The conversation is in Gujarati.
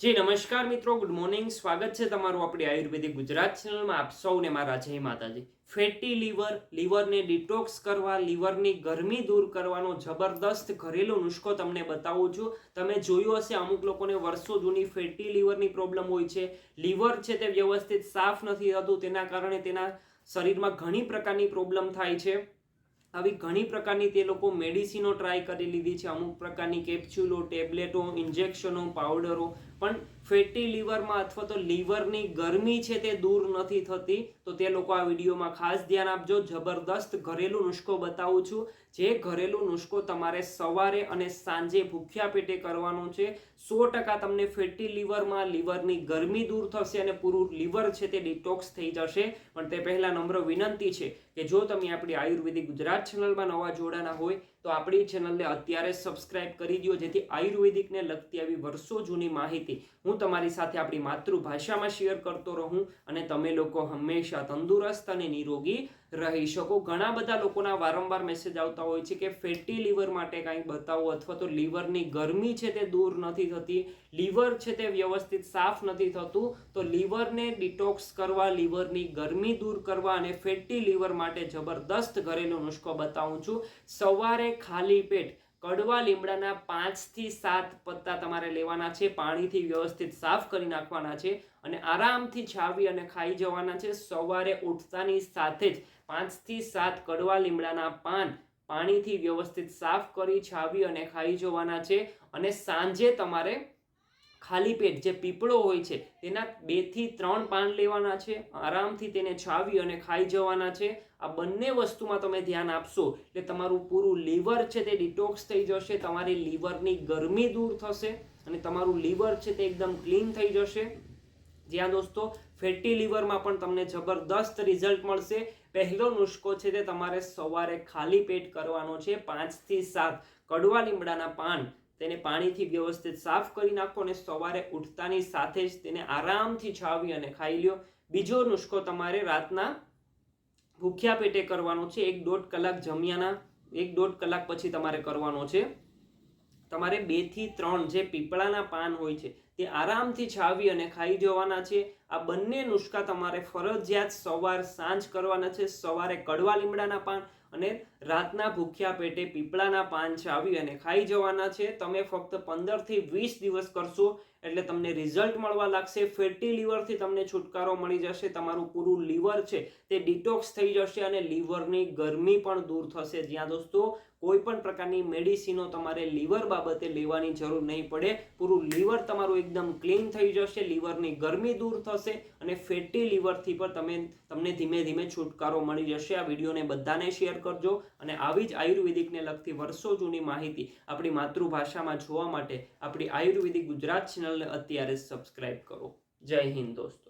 જી, નમસ્કાર મિત્રો. ગુડ મોર્નિંગ સ્વાગત છે તમારું આપણી આયુર્વેદિક ગુજરાત ચેનલમાં. આપ સૌને મારા જય માતાજી. ફેટી લીવર લીવરને ડિટોક્સ કરવા લીવરની ગરમી દૂર કરવાનો જબરદસ્ત ઘરેલું નુસ્ખો તમને બતાવું છું. તમે જોયું હશે અમુક લોકોને વર્ષો જૂની ફેટી લીવરની પ્રોબ્લેમ હોય છે. લીવર છે તે વ્યવસ્થિત સાફ નથી થતું. તેના કારણે તેના શરીરમાં ઘણી પ્રકારની પ્રોબ્લેમ થાય છે. આવી ઘણી પ્રકારની તે લોકો મેડિસિનો ટ્રાય કરી લીધી છે. અમુક પ્રકારની કેપ્સ્યુલો ટેબ્લેટો ઇન્જેક્શનો પાવડરો પણ ફેટી લીવરમાં અથવા તો લીવરની ગરમી છે તે દૂર નથી થતી, તો તે લોકો આ વિડીયોમાં ખાસ ધ્યાન આપજો. જબરદસ્ત ઘરેલું નુસ્ખો બતાવું છું. જે ઘરેલું નુસ્ખો તમારે સવારે અને સાંજે ભૂખ્યા પેટે કરવાનો છે, સો ટકા તમને ફેટી લીવરમાં લીવરની ગરમી દૂર થશે અને પૂરું લીવર છે તે ડિટોક્સ થઈ જશે. પણ તે પહેલાં નમ્ર વિનંતી છે કે જો તમે આપણી આયુર્વેદિક ગુજરાત ચેનલમાં નવા જોડાના હોય, તો આપણી ચેનલને અત્યારે સબસ્ક્રાઇબ કરી દો જેથી આયુર્વેદિકને લગતી આવી વર્ષો જૂની માહિતી હું તમારી સાથે આપણી માતૃભાષામાં શેર કરતો રહું અને તમે લોકો હંમેશા તંદુરસ્ત અને નિરોગી રહી શકો. ઘણા બધા લોકોના વારંવાર મેસેજ આવતા હોય છે કે ફેટી લીવર માટે કાંઈ બતાવો અથવા તો લીવરની ગરમી છે તે દૂર નથી થતી લીવર છે તે વ્યવસ્થિત સાફ નથી થતું, તો લીવરને ડિટોક્સ કરવા લીવરની ગરમી દૂર કરવા અને ફેટી લીવર માટે જબરદસ્ત ઘરેલું નુસ્ખો બતાવું છું. સવારે ખાલી પેટ કડવા લીમડાના પાંચથી સાત પત્તા તમારે લેવાના છે, પાણીથી વ્યવસ્થિત સાફ કરી નાખવાના છે અને આરામથી છાવી અને ખાઈ જવાના છે. સવારે ઉઠતાની સાથે જ પાંચથી સાત કડવા લીમડાના પાન પાણીથી વ્યવસ્થિત સાફ કરી, છાવી અને ખાઈ જવાના છે અને સાંજે તમારે ખાલી પેટ જે પીપળો હોય છે, તેના બેથી ત્રણ પાન લેવાના છે, આરામથી તેને છાવી અને ખાઈ જવાના છે. આ બંને વસ્તુમાં તમે ધ્યાન આપશો, એટલે તમારું પૂરું લીવર છે તે ડિટોક્સ થઈ જશે, તમારી લીવરની ગરમી દૂર થશે અને તમારું લીવર છે તે એકદમ ક્લીન થઈ જશે. જ્યાં દોસ્તો, ફેટી લીવરમાં પણ તમને જબરદસ્ત રિઝલ્ટ મળશે. પહેલો નુસ્ખો છે તે તમારે સવારે ખાલી પેટ કરવાનો છે, પાંચથી સાત. કડવા લીમડાના પાન તેને પાણીથી વ્યવસ્થિત સાફ કરી નાખો અને સવારે ઉઠતાની સાથે જ તેને આરામથી છાવી અને ખાઈ લ્યો. બીજો નુસ્ખો તમારે રાતના ભૂખ્યા પેટે કરવાનો છે. એક દોઢ કલાક જમ્યાના, એક દોઢ કલાક પછી તમારે કરવાનો છે. તમારે બેથી ત્રણ જે પીપળાના પાન હોય છે, તે આરામથી છાવી અને ખાઈ જવાના છે. આ બંને નુસ્ખા તમારે ફરજિયાત સવાર સાંજ કરવાના છે, સવારે કડવા લીમડાના પાન અને રાતના ભૂખ્યા પેટે પીપળાના પાન ચાવી અને ખાઈ જવાના છે. તમે ફક્ત પંદરથી વીસ દિવસ કરશો એટલે તમને રિઝલ્ટ મળવા લાગશે. ફેટી લીવરથી તમને છુટકારો મળી જશે. તમારું પૂરું લીવર છે તે ડિટોક્સ થઈ જશે અને લીવરની ગરમી પણ દૂર થશે. જ્યાં દોસ્તો કોઈ પણ પ્રકારની મેડિસિનો તમારે લીવર બાબતે લેવાની જરૂર નહીં પડે. પૂરું લીવર તમારું એકદમ ક્લીન થઈ જશે. લીવરની ગરમી દૂર થશે અને ફેટી લીવરથી પણ તમે તમને ધીમે ધીમે છુટકારો મળી જશે. આ વિડીયોને બધાને શેર કરજો અને આવી જ આયુર્વેદિકને લગતી વર્ષો જૂની માહિતી આપણી માતૃભાષામાં જોવા માટે આપણી આયુર્વેદિક ગુજરાત ચેનલને અત્યારે સબસ્ક્રાઇબ કરો. જય હિન્દ દોસ્તો.